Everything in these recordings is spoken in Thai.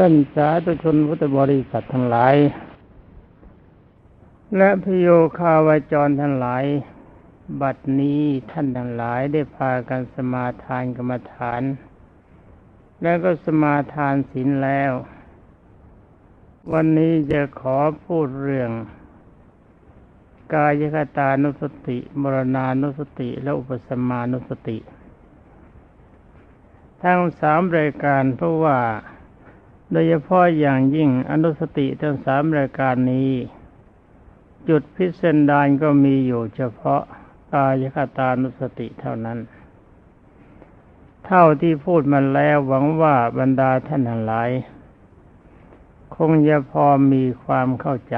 ท่านสาธุชนพุทธบริษัททั้งหลาย และพโยคาวาจรทั้งหลาย บัดนี้ท่านทั้งหลายได้พากันสมาทานกรรมฐาน แล้วก็สมาทานศีลแล้ว วันนี้จะขอพูดเรื่อง กายคตานุสติ มรณานุสติ และอุปสมานุสติ ทั้งสามรายการเพราะว่า โดยเฉพาะอย่างยิ่งอนุสติทั้งสามรายการนี้ จุดพิสดารก็มีอยู่เฉพาะกายคตานุสติเท่านั้น เท่าที่พูดมาแล้วหวังว่าบรรดาท่านทั้งหลาย คงจะพอมีความเข้าใจ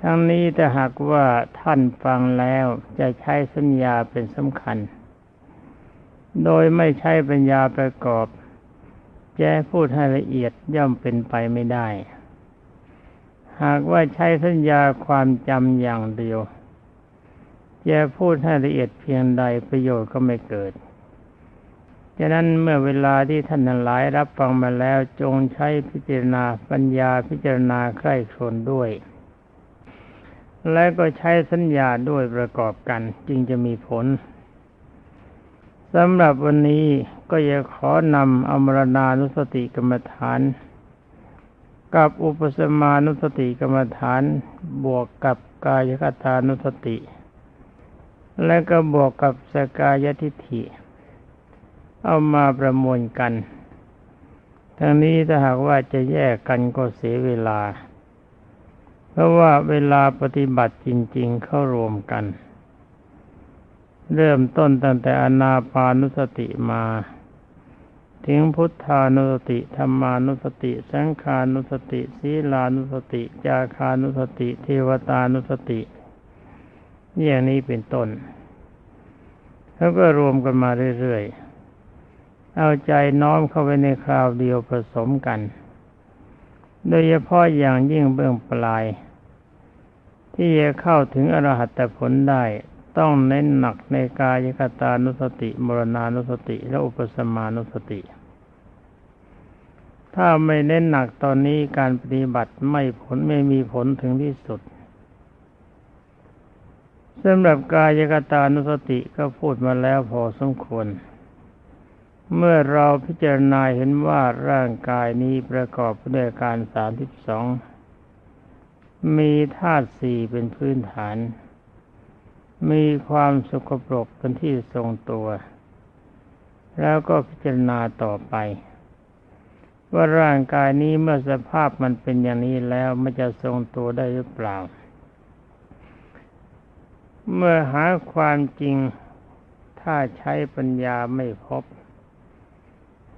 ทั้งนี้แต่หากว่าท่านฟังแล้วจะใช้สัญญาเป็นสำคัญ โดยไม่ใช้ปัญญาประกอบ แจะพูดให้ละเอียดย่อมเป็นไปไม่ได้ หากว่าใช้สัญญาความจำอย่างเดียวแจะพูดให้ละเอียดเพียงใดประโยชน์ก็ไม่เกิดฉะนั้นเมื่อเวลาที่ท่านทั้งหลายรับฟังมาแล้วจงใช้พิจารณาปัญญาพิจารณาใคร่ครวญด้วย และก็ใช้สัญญาด้วยประกอบกันจึงจะมีผล สำหรับวันนี้ก็จะขอนำอมรณานุสติกรรมฐาน กับอุปสมานุสติกรรมฐานบวกกับกายคตานุสติ และก็บวกกับสกายทิฏฐิ เอามาประมวลกัน ทั้งนี้ถ้าหากว่าจะแยกกันก็เสียเวลา เพราะว่าเวลาปฏิบัติจริง ๆ เข้ารวมกัน เริ่มต้นตั้งแต่อนาปานุสติมา ถึงพุทธานุสติธรรมานุสติ สังขานุสติศีลานุสติจาคานุสติ เทวตานุสติอย่างนี้เป็นต้น แล้วก็รวมกันมาเรื่อยๆ เอาใจน้อมเข้าไปในคราวเดียวผสมกัน โดยเฉพาะอย่างยิ่งเบื้องปลาย ที่จะเข้าถึงอรหัตผลได้ ต้องเน้นหนักในกายคตานุสติ มรณานุสติ และอุปสมานุสติ ถ้าไม่เน้นหนักตอนนี้การปฏิบัติไม่ผลไม่มีผลถึงที่สุดสำหรับกายกตานุสติก็พูดมาแล้วพอสมควร เมื่อเราพิจารณาเห็นว่าร่างกายนี้ประกอบด้วยการสามสิบสองมีธาตุสี่เป็นพื้นฐาน มีความสกปรกเป็นที่ทรงตัว แล้วก็พิจารณาต่อไป ว่าร่างกายนี้เมื่อสภาพมันเป็นอย่างนี้แล้วมันจะทรงตัวได้หรือเปล่า เมื่อหาความจริงถ้าใช้ปัญญาไม่พบ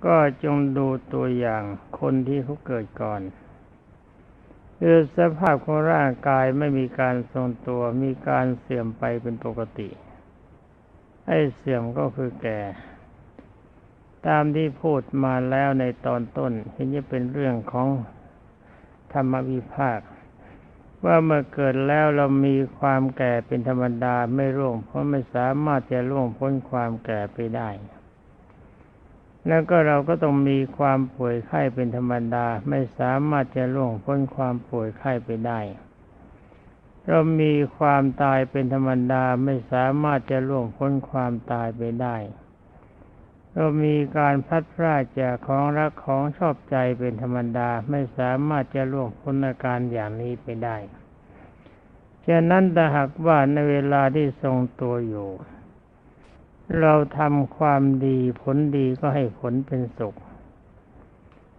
ก็จงดูตัวอย่างคนที่เขาเกิดก่อน คือสภาพของร่างกายไม่มีการทรงตัวมีการเสื่อมไปเป็นปกติให้เสื่อมก็คือแก่ ตามที่พูดมาแล้วในตอนต้นเห็นจะเป็นเรื่องของธรรมวิภาค ว่าเมื่อเกิดแล้วเรามีความแก่เป็นธรรมดาไม่ร่วงเพราะไม่สามารถจะร่วงพ้นความแก่ไปได้ แล้วก็เราก็ต้องมีความป่วยไข้เป็นธรรมดา ไม่สามารถจะล่วงพ้นความป่วยไข้ไปได้ เรามีความตายเป็นธรรมดาไม่สามารถจะล่วงพ้นความตายไปได้ เรามีการพัดพลาดจากของรักของชอบใจเป็นธรรมดาไม่สามารถจะล่วงพ้นอาการอย่างนี้ไปได้ฉะนั้นแต่หากว่าในเวลาที่ทรงตัวอยู่ เราทำความดีผลดีก็ให้ผลเป็นสุข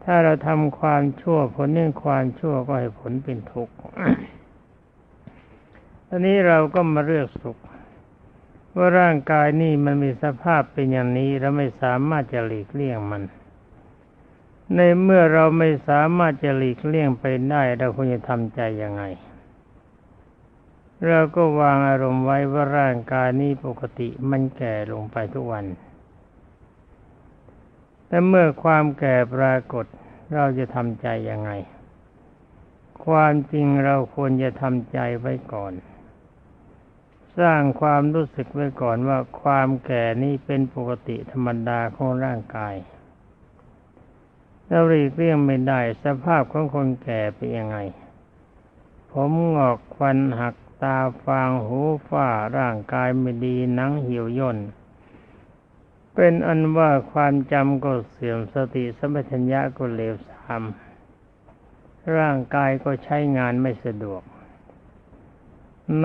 ถ้าเราทำความชั่วผลเนื่องความชั่วก็ให้ผลเป็นทุกข์ตอนนี้เราก็มาเลือกสุข ว่าร่างกายนี่มันมีสภาพเป็นอย่างนี้เราไม่สามารถจะหลีกเลี่ยงมัน ในเมื่อเราไม่สามารถจะหลีกเลี่ยงไปได้ เราควรจะทำใจยังไง เราก็วางอารมณ์ไว้ว่าร่างกายนี้ปกติมันแก่ลงไปทุกวัน แต่เมื่อความแก่ปรากฏเราจะทำใจยังไง ความจริงเราควรจะทำใจไว้ก่อน สร้างความรู้สึกไว้ก่อนว่าความแก่นี้เป็นปกติธรรมดาของร่างกาย เราหลีกเลี่ยงไม่ได้สภาพของคนแก่เป็นยังไงผมงอกควันหัก ตาฟางหูฝ้าร่างกายไม่ดีหนังเหี่ยวย่น เป็นอันว่าความจำก็เสื่อมสติสมัชัญญะก็เลวทรามร่างกายก็ใช้งานไม่สะดวก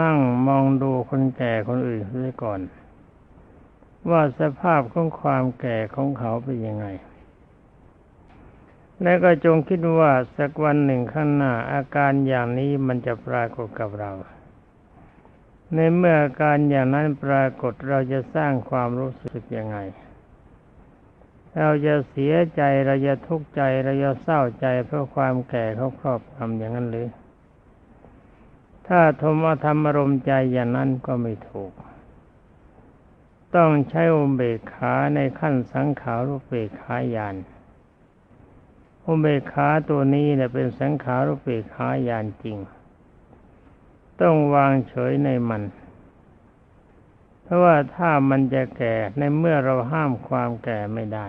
นั่งมองดูคนแก่คนอื่นเสียก่อน ว่าสภาพของความแก่ของเขาเป็นยังไงและก็จงคิดว่าสักวันหนึ่งข้างหน้าอาการอย่างนี้มันจะปรากฏกับเรา ในเมื่ออาการอย่างนั้นปรากฏเราจะสร้างความรู้สึกยังไง เราจะเสียใจเราจะทุกข์ใจเราจะเศร้าใจเพราะความแก่เขาครอบงำอย่างนั้นหรือ ถ้าทมธรรมอารมณ์ใจอย่างนั้นก็ไม่ถูก ต้องใช้อุเบกขาในขั้นสังขารุเบกขายานอุเบกขาตัวนี้เนี่ยเป็นสังขารุเบกขายานจริง ต้องวางเฉยในมัน เพราะว่าถ้ามันจะแก่ในเมื่อเราห้ามความแก่ไม่ได้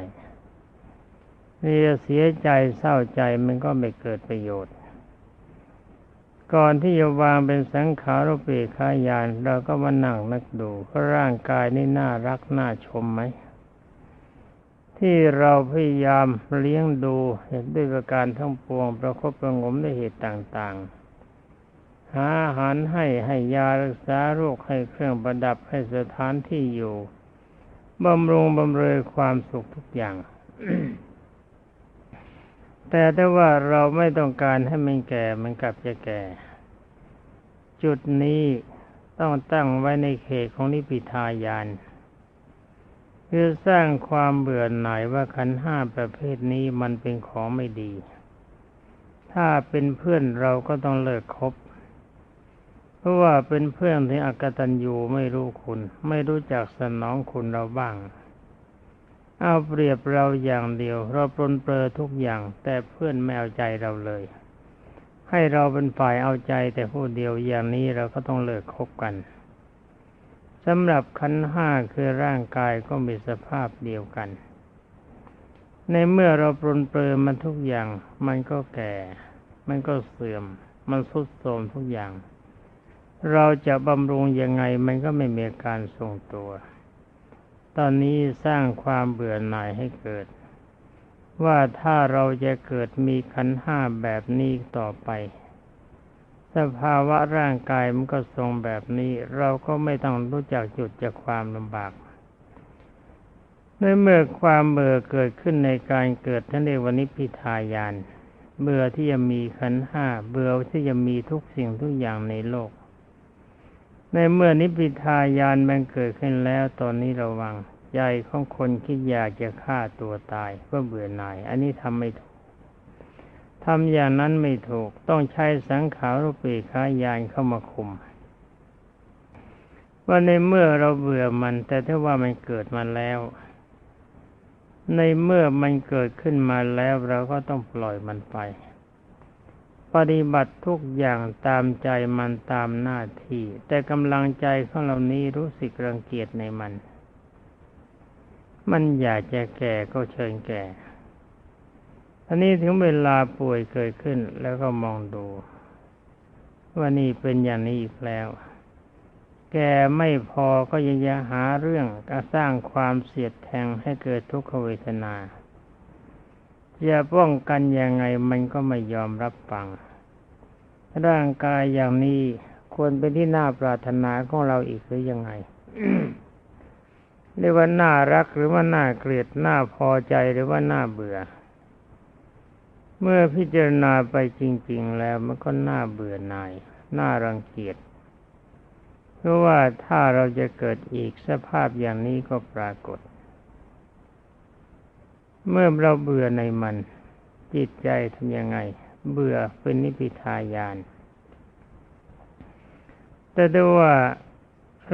นี่จะเสียใจเศร้าใจมันก็ไม่เกิดประโยชน์ ก่อนที่จะวางเป็นสังขารุปเปขายาน เราก็มานั่งนักดูว่าร่างกายนี่น่ารักน่าชมไหมที่เราพยายามเลี้ยงดูด้วยประการทั้งปวงประคบประงมด้วยเหตุต่าง ๆ หาอาหารให้ให้ยารักษาโรคให้เครื่องประดับให้สถานที่อยู่บำรุงบำเรอความสุขทุกอย่าง แต่ถ้าว่าเราไม่ต้องการให้มันแก่มันกลับจะแก่ จุดนี้ต้องตั้งไว้ในเขตของนิพิทายานคือสร้างความเบื่อหน่ายว่าขันห้าประเภทนี้มันเป็นของไม่ดี ถ้าเป็นเพื่อนเราก็ต้องเลิกคบ ราะว่าเป็นเพื่อนที่อกตัญญูไม่รู้คุณ ไม่รู้จักสนองคุณเราบ้าง เอาเปรียบเราอย่างเดียว เราปลนเปลือทุกอย่าง แต่เพื่อนไม่เอาใจเราเลย ให้เราเป็นฝ่ายเอาใจแต่ผู้เดียวอย่างนี้เราก็ต้องเลิกคบกันสำหรับขันห้าคือร่างกายก็มีสภาพเดียวกัน ในเมื่อเราปรนเปรอมันทุกอย่าง มันก็แก่ มันก็เสื่อม มันสุดโทรมทุกอย่าง เราจะบำรุงยังไงมันก็ไม่มีการทรงตัว ตอนนี้สร้างความเบื่อหน่ายให้เกิด ว่าถ้าเราจะเกิดมีขันห้าแบบนี้ต่อไป สภาวะร่างกายมันก็ทรงแบบนี้ เราก็ไม่ต้องรู้จักจุดจากความลำบากในเมื่อความเบื่อเกิดขึ้นในการเกิดท่านเรียกว่านิพิทายานเบื่อที่จะมีขันห้าเบื่อที่จะมีทุกสิ่งทุกอย่างในโลก ในเมื่อนิพิทายานมันเกิดขึ้นแล้วตอนนี้ระวัง ใจของคนคิดอยากจะฆ่าตัวตายเพื่อเบื่อหน่าย อันนี้ทำไม่ถูกทำอย่างนั้นไม่ถูกต้องใช้สังขารรูปีขายานเข้ามาคุมว่าในเมื่อเราเบื่อมัน แต่ถ้าว่ามันเกิดมาแล้ว ในเมื่อมันเกิดขึ้นมาแล้วเราก็ต้องปล่อยมันไป ปฏิบัติทุกอย่างตามใจมันตามหน้าที่ แต่กำลังใจของเรานี้รู้สึกรังเกียจในมัน มันอยากจะแก่ก็เชิญแก่อันนี้ถึงเวลาป่วยเกิดขึ้นแล้วก็มองดู ว่านี่เป็นอย่างนี้อีกแล้ว แกไม่พอก็ยังจะหาเรื่องการสร้างความเสียดแทงให้เกิดทุกขเวทนาจะป้องกันยังไงมันก็ไม่ยอมรับฟัง ร่างกายอย่างนี้ควรเป็นที่น่าปรารถนาของเราอีกหรือยังไงเรียกว่าน่ารักหรือว่าน่าเกลียดน่าพอใจหรือว่าน่าเบื่อ เมื่อพิจารณาไปจริง ๆ แล้วมันก็น่าเบื่อหน่ายน่ารังเกียจเพราะว่าถ้าเราจะเกิดอีกสภาพอย่างนี้ก็ปรากฏ เมื่อเราเบื่อในมัน จิตใจทำยังไง เบื่อเป็นนิพิทายาน แต่ด้วยว่า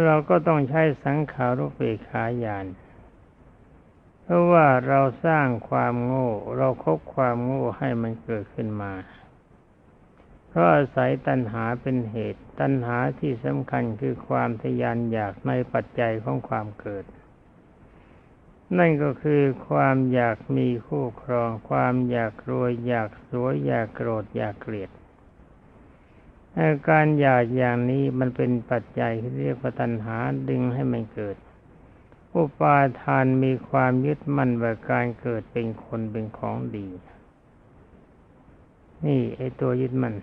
เราก็ต้องใช้สังขารุปเปขายาน เพราะว่าเราสร้างความโง่ เราคบความโง่ให้มันเกิดขึ้นมา เพราะอาศัยตัณหาเป็นเหตุ ตัณหาที่สำคัญคือความทยานอยากในปัจจัยของความเกิด นั่นก็คือความอยากมีคู่ครอง ความอยากรวย อยากสวย อยากโกรธ อยากเกลียดอาการอยากอย่างนี้มันเป็นปัจจัยที่เรียกว่าตัณหาดึงให้มันเกิด อุปาทานมีความยึดมั่นว่าการเกิดเป็นคนเป็นของดี นี่ไอตัวยึดมั่น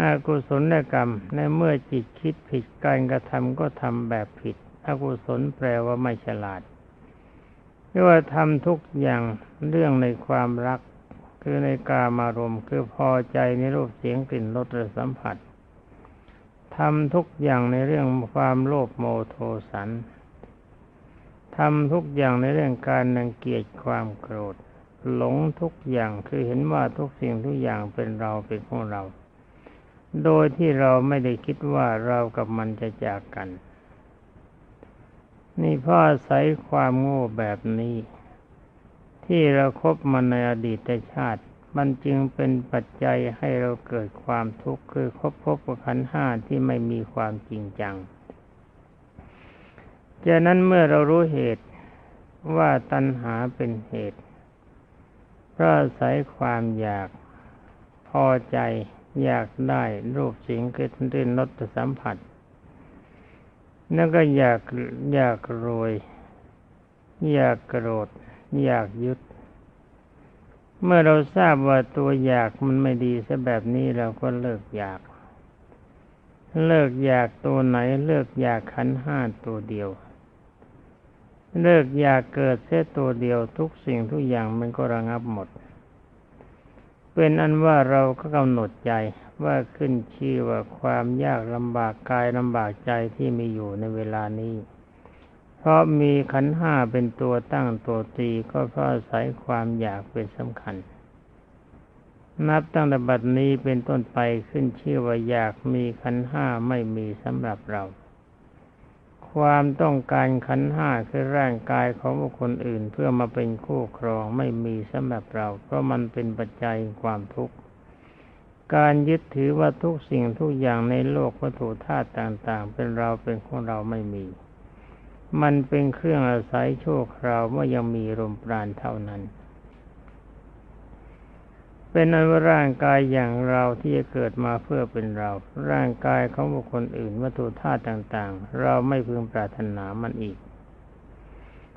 อากุศลกรรมในเมื่อจิตคิดผิดการกระทำก็ทำแบบผิด อกุศลแปลว่าไม่ฉลาด เรียกว่าทำทุกอย่างเรื่องในความรัก คือในกามารมณ์คือพอใจในรูปเสียงกลิ่นรสและสัมผัสทำทุกอย่างในเรื่องความโลภโมโทสันทำทุกอย่างในเรื่องการนังเกียจความโกรธ หลงทุกอย่างคือเห็นว่าทุกสิ่งทุกอย่างเป็นเราเป็นของเรา โดยที่เราไม่ได้คิดว่าเรากับมันจะจากกัน นี่พ่ออาศัยความโง่แบบนี้ ที่เราครบมาในอดีตชาติ มันจึงเป็นปัจจัยให้เราเกิดความทุกข์คือคบพบกับขันห้าที่ไม่มีความจริงจังจากนั้นเมื่อเรารู้เหตุว่าตัณหาเป็นเหตุเพราะอาศัยความอยากพอใจอยากได้รูปสียงกลิ่นรสสัมผัส แล้วก็อยากอยากรวย อยากโกรธ อยากยึด เมื่อเราทราบว่าตัวอยากมันไม่ดีซะแบบนี้เราก็เลิกอยาก เลิกอยากตัวไหน เลิกอยากขันห้าตัวเดียว เลิกอยากเกิดแค่ตัวเดียวทุกสิ่งทุกอย่างมันก็ระงับหมด เป็นอันว่าเราก็กำหนดใจ ว่าขึ้นชื่อว่าความยากลำบากกายลำบากใจที่มีอยู่ในเวลานี้ เพราะมีขันห้าเป็นตัวตั้งตัวตีก็เพราะอาศัยความอยากเป็นสำคัญ นับตั้งแต่บัดนี้เป็นต้นไปขึ้นชื่อว่าอยากมีขันห้าไม่มีสำหรับเรา ความต้องการขันห้าคือร่างกายของบุคคลอื่นเพื่อมาเป็นคู่ครองไม่มีสำหรับเรา เพราะมันเป็นปัจจัยความทุกข์ การยึดถือว่าทุกสิ่งทุกอย่างในโลกวัตถุธาตุต่าง ๆ เป็นเราเป็นของเราไม่มี มันเป็นเครื่องอาศัยโชคราวเมื่อยังมีลมปราณเท่านั้น เป็นอันว่าร่างกายอย่างเราที่จะเกิดมาเพื่อเป็นเรา ร่างกายของบุคคลอื่นวัตถุธาตุต่าง ๆ เราไม่พึงปรารถนามันอีก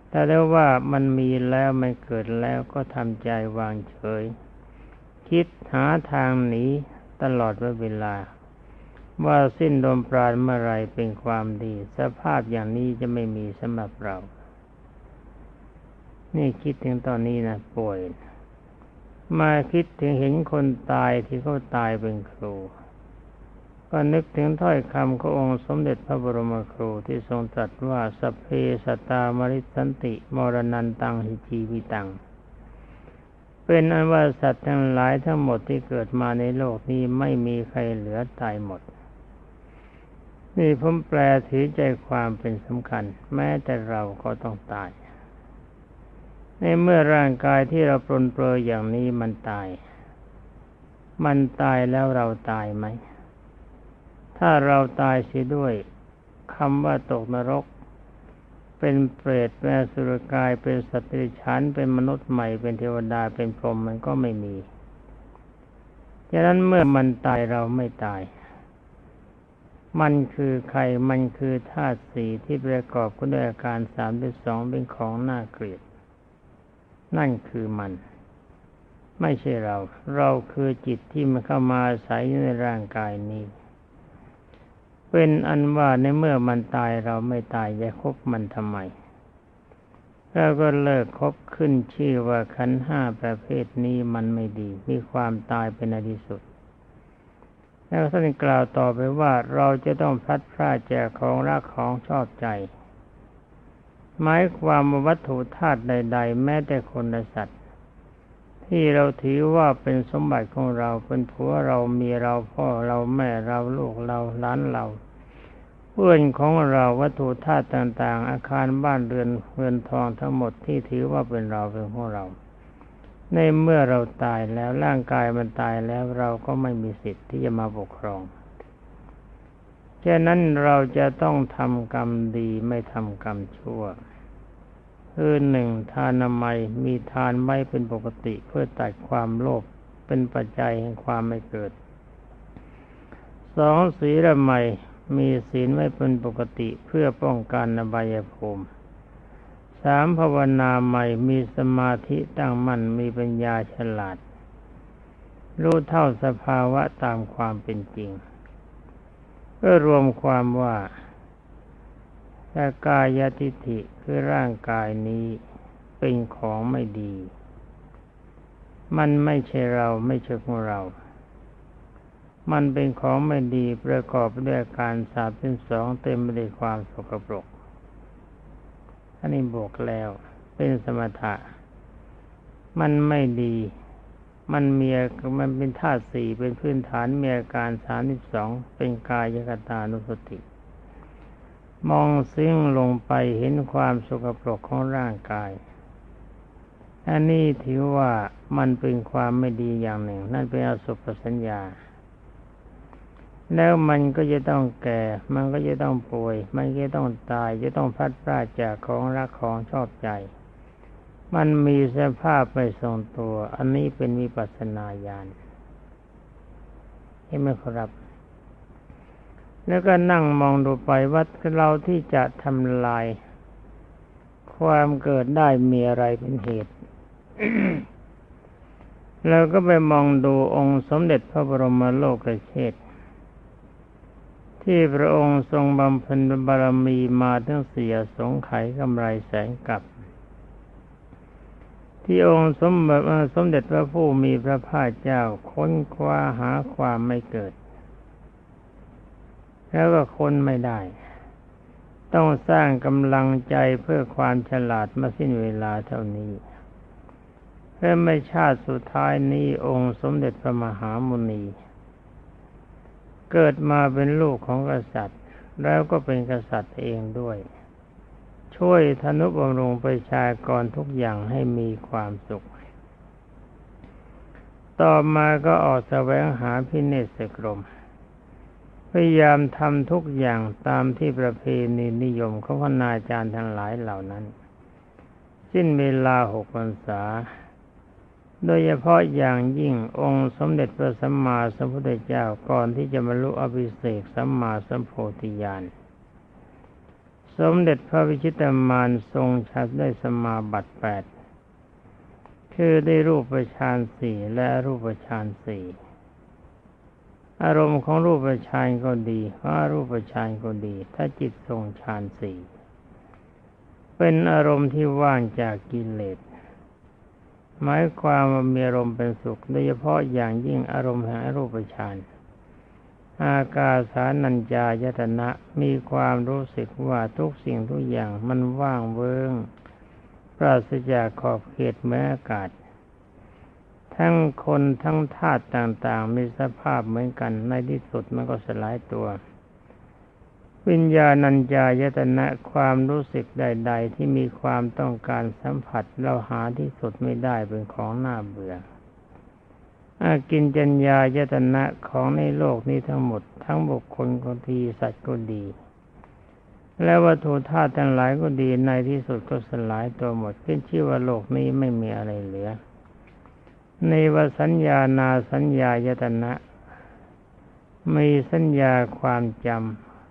แต่แล้วว่ามันมีแล้วมันเกิดแล้วก็ทำใจวางเฉย คิดหาทางหนีตลอดเวลา ว่าสิ้นลมปราณเมื่อไรเป็นความดี สภาพอย่างนี้จะไม่มีสำหรับเรา นี่คิดถึงตอนนี้นะป่วย มาคิดถึงเห็นคนตายที่เขาตายเป็นครู ก็นึกถึงถ้อยคำขององค์สมเด็จพระบรมครูที่ทรงตรัสว่าสัพเพสตามริสันติ มรณันตังหิจีวิตัง เป็นอันว่าสัตว์ทั้งหลายทั้งหมดที่เกิดมาในโลกนี้ไม่มีใครเหลือตายหมด นี่ผมแปลถือใจความเป็นสำคัญ แม้แต่เราก็ต้องตาย ในเมื่อร่างกายที่เราปรนเปรยอย่างนี้มันตาย มันตายแล้วเราตายไหม ถ้าเราตายเสียด้วยคำว่าตกนรก เป็นเปรตเป็นสุรกายเป็นสัตว์ดิฉันเป็นมนุษย์ใหม่เป็นเทวดาเป็นพรหมมันก็ไม่มีฉะนั้นเมื่อมันตายเราไม่ตาย มันคือใครมันคือธาตุสีที่ประกอบกันด้วยอาการสามด้วยสองเป็นของน่าเกลียด นั่นคือมัน ไม่ใช่เรา เราคือจิตที่มันเข้ามาอาศัยในร่างกายนี้ เป็นอันว่าในเมื่อมันตายเราไม่ตายจะคบมันทำไมเราก็เลิกคบขึ้นชื่อว่าขันห้าประเภทนี้มันไม่ดี มีความตายเป็นอดีสุด แล้วท่านกล่าวต่อไปว่าเราจะต้องพลัดพรากจากของรักของชอบใจ หมายความวัตถุธาตุใด ๆ แม้แต่คนและสัตว์ ที่เราถือว่าเป็นสมบัติของเราเป็นผัวเรามีเราพ่อเราแม่เราลูกเราหลานเราเพื่อนของเราวัตถุธาตุต่าง ๆ อาคารบ้านเรือนเงินทองทั้งหมดที่ถือว่าเป็นเราเป็นของเรา ในเมื่อเราตายแล้วร่างกายมันตายแล้วเราก็ไม่มีสิทธิ์ที่จะมาปกครองฉะนั้นเราจะต้องทำกรรมดีไม่ทำกรรมชั่ว คือหนึ่งทานามัยมีทานไม่เป็นปกติเพื่อตัดความโลภเป็นปัจจัยแห่งความไม่เกิดสองศีลใหม่มีศีลไม่เป็นปกติเพื่อป้องกันอบายภูมิสามภาวนาใหม่มีสมาธิตั้งมั่นมีปัญญาฉลาด รู้เท่าสภาวะตามความเป็นจริงก็รวมความว่ากายทิฏฐิ คือร่างกายนี้เป็นของไม่ดี มันไม่ใช่เราไม่ใช่ของเรา มันเป็นของไม่ดีประกอบด้วยการสาบเป็นสองเต็มไปด้วยความสกปรกอันนี้บวกแล้วเป็นสมถะ มันไม่ดี มันมีมันเป็นธาตุสี่เป็นพื้นฐานมีอาการสามสิบสองเป็นกายกตานุสติ มองซึ่งลงไปเห็นความสกปรกของร่างกาย อันนี้ถือว่ามันเป็นความไม่ดีอย่างหนึ่ง นั่นเป็นอสุภสัญญา แล้วมันก็จะต้องแก่ มันก็จะต้องป่วย มันก็ต้องตาย จะต้องพัดพลาดจากของรักของชอบใจ มันมีสภาพไม่ทรงตัว อันนี้เป็นวิปัสสนาญาณเห็นไหมครับ แล้วก็นั่งมองดูไปว่าเราที่จะทำลาย ความเกิดได้มีอะไรเป็นเหตุ แล้วก็ไปมองดูองค์สมเด็จพระบรมโลกเชษที่พระองค์ทรงบำเพ็ญบารมีมาทั้งเสียสงไขกำไรแสงกับที่องค์สมสมเด็จพระผู้มีพระภาคเจ้าค้นคว้าหาความไม่เกิด แล้วก็ค้นไม่ได้ ต้องสร้างกำลังใจเพื่อความฉลาดมาสิ้นเวลาเท่านี้ เพื่อไม่ชาติสุดท้ายนี้องค์สมเด็จพระมหามุนี เกิดมาเป็นลูกของกษัตริย์ แล้วก็เป็นกษัตริย์เองด้วย ช่วยธนุบำรุงประชากรทุกอย่างให้มีความสุข ต่อมาก็ออกแสวงหาพิเนศกรม พยายามทำทุกอย่างตามที่ประเพณีนิยมของพนาจารย์ทั้งหลายเหล่านั้น สิ้นเวลาหกพรรษา โดยเฉพาะอย่างยิ่งองค์สมเด็จพระสัมมาสัมพุทธเจ้าก่อนที่จะบรรลุอภิเศกสัมมาสัมโพธิญาณสมเด็จพระวิชิตามานทรงชัดได้สมาบัติแปดคือได้รูปฌานสี่และรูปฌานสี่ อารมณ์ของรูปฌานก็ดีว่ารูปฌานก็ดี ถ้าจิตทรงฌานสี่เป็นอารมณ์ที่ว่างจากกิเลสหมายความว่ามีอารมณ์เป็นสุขโดยเฉพาะอย่างยิ่งอารมณ์แห่งรูปฌานอากาสานัญจายตนะมีความรู้สึกว่าทุกสิ่งทุกอย่างมันว่างเวิงปราศจากขอบเขตแม้อากาศ ทั้งคนทั้งธาตุต่างๆ มีสภาพเหมือนกัน ในที่สุดมันก็สลายตัว วิญญาณัญญายตนะความรู้สึกใด ๆ ที่มีความต้องการสัมผัสเราหาที่สุดไม่ได้เป็นของน่าเบื่ออากินจัญญายตนะของในโลกนี้ทั้งหมด ทั้งบุคคลก็ดีสัตว์ก็ดี และวัตถุธาตุทั้งหลายก็ดีในที่สุดก็สลายตัวหมดขึ้นชื่อว่าโลกนี้ไม่มีอะไรเหลือ ในวสัญญานาสัญญายตนะ มีสัญญาความจ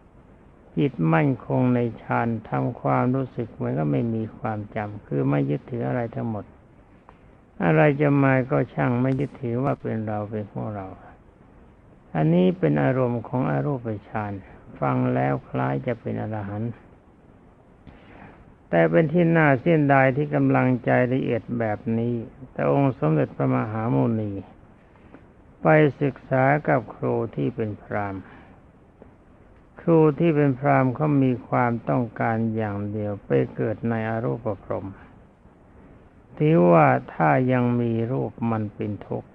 ำจิตมั่นคงในฌานทำความรู้สึกเหมือนก็ไม่มีความจำคือไม่ยึดถืออะไรทั้งหมด อะไรจะมาก็ช่างไม่ยึดถือว่าเป็นเราเป็นพวกเรา อันนี้เป็นอารมณ์ของอารูปฌานฟังแล้วคล้ายจะเป็นอรหันต์ แต่เป็นที่น่าเสียดายที่กำลังใจละเอียดแบบนี้ แต่องค์สมเด็จพระมหาโมนี ไปศึกษากับครูที่เป็นพรามณ์ครูที่เป็นพรามเขามีความต้องการอย่างเดียวไปเกิดในอรูปพรหมที่ว่าถ้ายังมีรูปมันเป็นทุกข์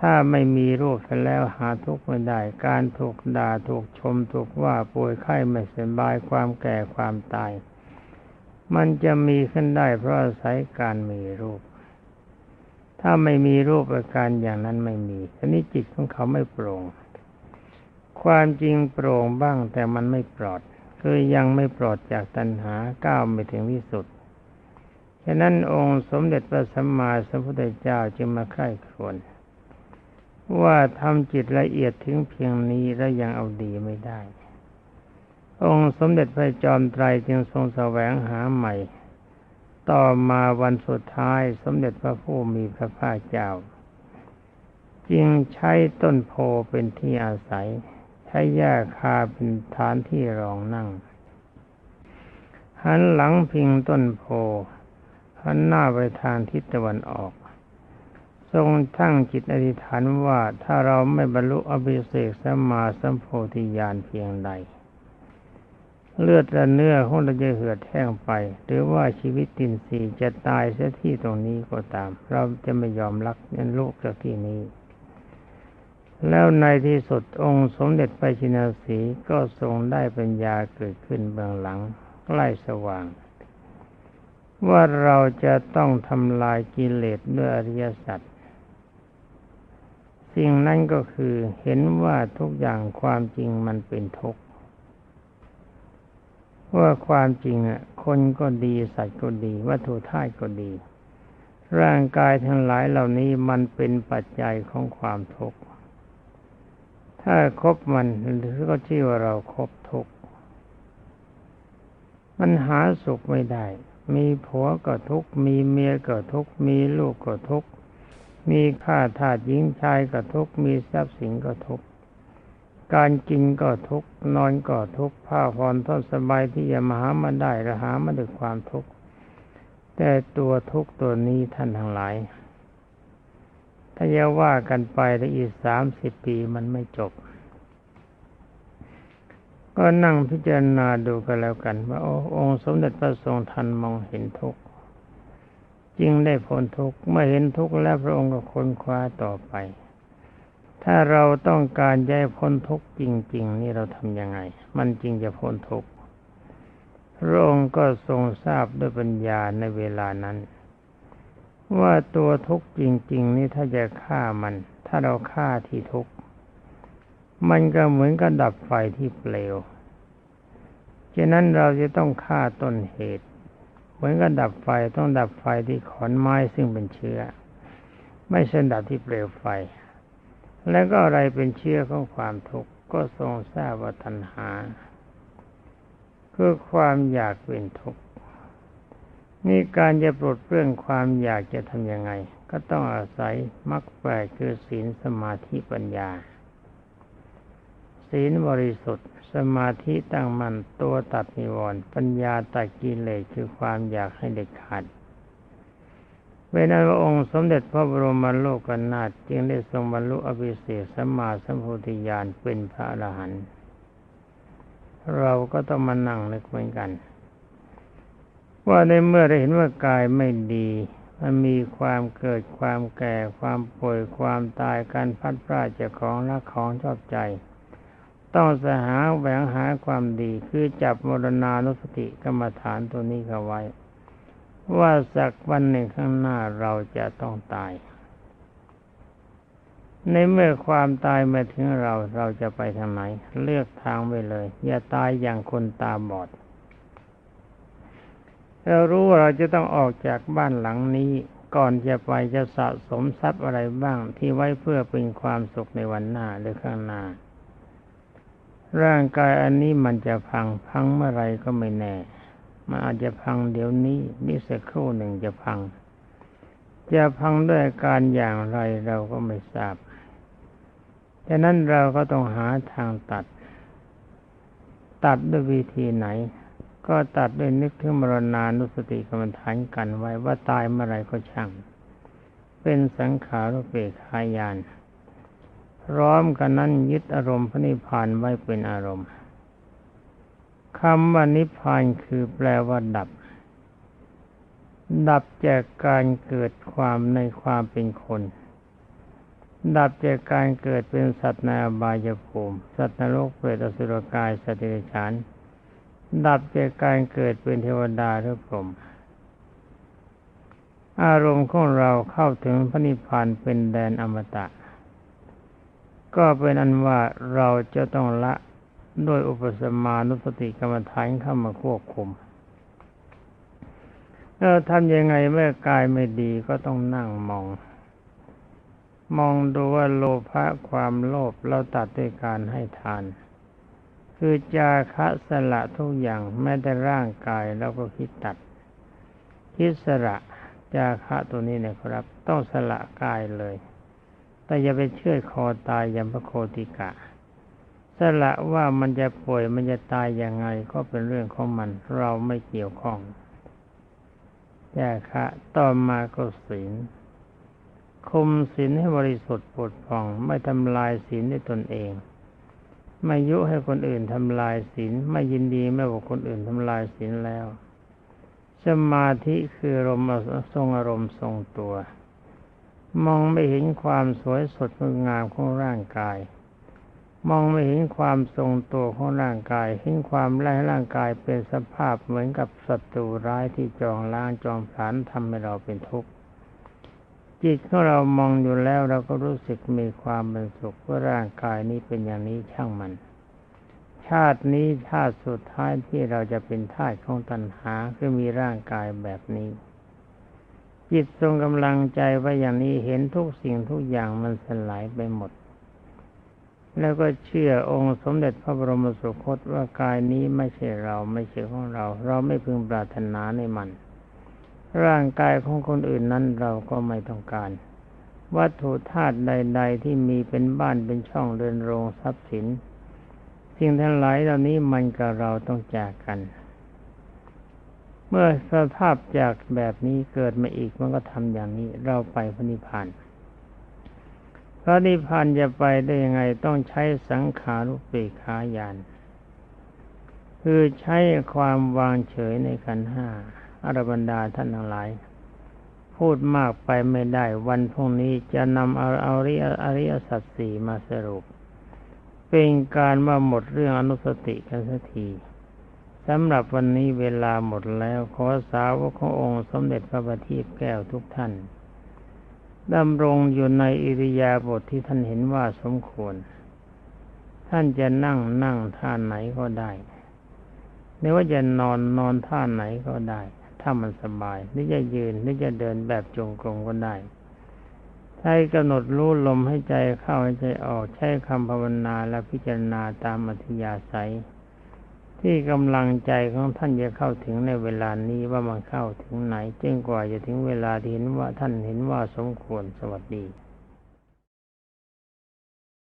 ถ้าไม่มีรูปแล้วหาทุกข์ไม่ได้ การถูกด่าถูกชมถูกว่าป่วยไข้ไม่สบายความแก่ความตาย มันจะมีขึ้นได้เพราะอาศัยการมีรูป ถ้าไม่มีรูปอาการอย่างนั้นไม่มีทีนี้จิตของเขาไม่โปร่ง ความจริงโปร่งบ้างแต่มันไม่ปลอด คือยังไม่ปลอดจากตัณหาก้าวไม่ถึงที่สุด ฉะนั้นองค์สมเด็จพระสัมมาสัมพุทธเจ้าจึงมาใคร่ครวญว่าทำจิตละเอียดถึงเพียงนี้แล้วยังเอาดีไม่ได้ องค์สมเด็จพระจอมไตรจึงทรงแสวงหาใหม่ ต่อมาวันสุดท้ายสมเด็จพระผู้มีพระภาคเจ้า จึงใช้ต้นโพเป็นที่อาศัย ใช้หญ้าคาเป็นฐานที่รองนั่ง หันหลังพิงต้นโพหันหน้าไปทางทิศตะวันออก ทรงทั้งจิตอธิษฐานว่าถ้าเราไม่บรรลุอภิเศกสัมมาสัมโพธิญาณเพียงใด เลือดและเนื้อของเราจะเหือดแห้งไป หรือว่าชีวิตตินสีจะตายเสียที่ตรงนี้ก็ตาม เราจะไม่ยอมรักนันลูกจากที่นี้ แล้วในที่สุดองค์สมเด็จพระชินาสีก็ทรงได้ปัญญาเกิดขึ้นเบื้องหลังใกล้สว่าง ว่าเราจะต้องทำลายกิเลสด้วยอริยสัจสิ่งนั้นก็คือเห็นว่าทุกอย่างความจริงมันเป็นทุกข์ ว่าความจริงอะคนก็ดีสัตว์ก็ดี วัตถุธาตุก็ดี ร่างกายทั้งหลายเหล่านี้มันเป็นปัจจัยของความทุกข์ถ้าคบมันหรือก็ชื่อว่าเราครบทุกข์มันหาสุขไม่ได้ มีผัวก็ทุกข์มีเมียก็ทุกข์มีลูกก็ทุกข์มีข้าทาสหญิงชายก็ทุกข์มีทรัพย์สินก็ทุกข์ การกินก็ทุกนอนก็ทุกผ้าผ่อนทนสบายที่จะมาหามาได้ระหามาด้วยความทุกข์แต่ตัวทุกข์ตัวนี้ท่านทั้งหลาย ถ้าจะว่ากันไปได้อีกสามสิบปีมันไม่จบ ก็นั่งพิจารณาดูกันแล้วกัน ว่าองค์สมเด็จพระทรงทันมองเห็นทุกข์จึงได้พ้นทุกข์เมื่อเห็นทุกข์แล้วพระองค์ก็ค้นคว้าต่อไป ถ้าเราต้องการย้ายพ้นทุกข์จริง ๆ นี่เราทำยังไง มันจริงจะพ้นทุกข์พระองค์ก็ทรงทราบด้วยปัญญาในเวลานั้น ว่าตัวทุกข์จริง ๆ นี่ถ้าจะฆ่ามัน ถ้าเราฆ่าที่ทุกข์มันก็เหมือนกับดับไฟที่เปลวฉะนั้นเราจะต้องฆ่าต้นเหตุ เหมือนกับดับไฟต้องดับไฟที่ขอนไม้ซึ่งเป็นเชื้อ ไม่ใช่ดับที่เปลวไฟ แล้วก็อะไรเป็นเชื้อของความทุกข์ก็ทรงทราบว่าตัณหา คือความอยากเป็นทุกข์นี่การจะปลดเปลื้องความอยากจะทำยังไง ก็ต้องอาศัยมรรคแปดคือศีลสมาธิปัญญา ศีลบริสุทธิ์ สมาธิตั้งมัน่นตัวตัดนิวรณ์ปัญญาตัดกิเลสคือความอยากให้เด็ดขาด เวลาพระองค์สมเด็จพระบรมโลกนาถจึงได้ทรงบรรลุอภิเศษสัมมาสัมพุทธญาณเป็นพระอรหันต์เราก็ต้องมานั่งนึกเหมือนกัน ว่าในเมื่อได้เห็นว่ากายไม่ดีมันมีความเกิดความแก่ ความป่วยความตายการพัดพลาดจากของรักของชอบใจ ต้องสหาแหวงหาความดีคือจับมรณานุสติกรรมฐานตัวนี้เข้าไว้ ว่าสักวันหนึ่งข้างหน้าเราจะต้องตาย ในเมื่อความตายมาถึงเราเราจะไปทางไหน เลือกทางไปเลย อย่าตายอย่างคนตาบอดเรารู้ว่าเราจะต้องออกจากบ้านหลังนี้ ก่อนจะไปจะสะสมทรัพย์อะไรบ้างที่ไว้เพื่อเป็นความสุขในวันหน้าหรือข้างหน้า ร่างกายอันนี้มันจะพังพังเมื่อไรก็ไม่แน่ มันอาจจะพังเดี๋ยวนี้นี่สักครู่หนึ่งจะพัง จะพังด้วยการอย่างไรเราก็ไม่ทราบฉะนั้นเราก็ต้องหาทางตัด ตัดด้วยวิธีไหน ก็ตัดด้วยนึกถึงมรณานุสติกรรมฐานกันไว้ว่าตายเมื่อไรก็ช่าง เป็นสังขารุเปกขายาน พร้อมกันนั้นยึดอารมณ์พระนิพพานไว้เป็นอารมณ์ คำว่านิพพานคือแปลว่าดับ ดับจากการเกิดความในความเป็นคน ดับจากการเกิดเป็นสัตว์ในอบายภูมิ สัตว์นรกเปรตอสุรกายสัตว์เดรัจฉาน ดับจากการเกิดเป็นเทวดาหรือพรหมอารมณ์ของเราเข้าถึงพระนิพพานเป็นแดนอมตะ ก็เป็นอันว่าเราจะต้องละ ด้วยอุปสมานุสติกรรมฐานเข้ามาควบคุมเออทำยังไงเมื่อกายไม่ดีก็ต้องนั่งมอง มองดูว่าโลภะความโลภเราตัดด้วยการให้ทาน คือจาคะสละทุกอย่างแม้แต่ร่างกายเราก็คิดตัด คิดสละจาคะตัวนี้นะครับ ต้องสละกายเลย แต่อย่าไปเชื่อคอตายยัมพโคติกะ สละว่ามันจะป่วยมันจะตายยังไงก็เป็นเรื่องของมัน เราไม่เกี่ยวข้องจาคะต่อมาก็ศีลคุมศีลให้บริสุทธิ์ปดผ่อง ไม่ทำลายศีลด้วยตนเอง ไม่ยุให้คนอื่นทำลายศีลไม่ยินดีไม่บอกคนอื่นทำลายศีลแล้ว สมาธิคืออารมณ์ทรงอารมณ์ทรงตัว มองไม่เห็นความสวยสดงดงามของร่างกาย มองไม่เห็นความทรงตัวของร่างกายเห็นความไร้ร่างกายเป็นสภาพเหมือนกับศัตรูร้ายที่จองล้างจองผลาญทำให้เราเป็นทุกข์จิตของเรามองอยู่แล้วเราก็รู้สึกมีความเป็นสุขว่าร่างกายนี้เป็นอย่างนี้ช่างมัน ชาตินี้ชาติสุดท้ายที่เราจะเป็นทาสของตัณหาคือมีร่างกายแบบนี้ จิตทรงกำลังใจว่าอย่างนี้เห็นทุกสิ่งทุกอย่างมันสลายไปหมด แล้วก็เชื่อองค์สมเด็จพระบรมสุคตว่ากายนี้ไม่ใช่เราไม่ใช่ของเรา เราไม่พึงปรารถนาในมัน ร่างกายของคนอื่นนั้นเราก็ไม่ต้องการ วัตถุธาตุใด ๆ ที่มีเป็นบ้านเป็นช่องเรือนโรงทรัพย์สินสิ่งทั้งหลายเหล่านี้มันกับเราต้องจากกัน เมื่อสภาพจากแบบนี้เกิดมาอีกมันก็ทำอย่างนี้เราไปพระนิพพาน พระนิพพานจะไปได้ยังไงต้องใช้สังขารุปเปขายานคือใช้ความวางเฉยในขันห้าอรบรรดาท่านทั้งหลาย พูดมากไปไม่ได้ วันพรุ่งนี้จะนำเอาอาริยอริยสัจสี่มาสรุป เป็นการมาหมดเรื่องอนุสติกันสักทีสำหรับวันนี้เวลาหมดแล้วขอสาวกขององค์สมเด็จพระบัณฑิตแก้วทุกท่าน ดำรงอยู่ในอิริยาบถทที่ท่านเห็นว่าสมควร ท่านจะนั่งนั่งท่าไหนก็ได้หรือว่าจะนอนนอนท่าไหนก็ได้ ถ้ามันสบายหรือจะยืนหรือจะเดินแบบจงกรมก็ได้ใช้กำหนดรู้ลมให้ใจเข้าให้ใจออก ใช้คำภาวนาและพิจารณาตามอัธยาศัย ที่กำลังใจของท่านจะเข้าถึงในเวลานี้ว่ามันเข้าถึงไหนจึงกว่าจะถึงเวลาที่เห็นว่าท่านเห็นว่าสมควรสวัสดี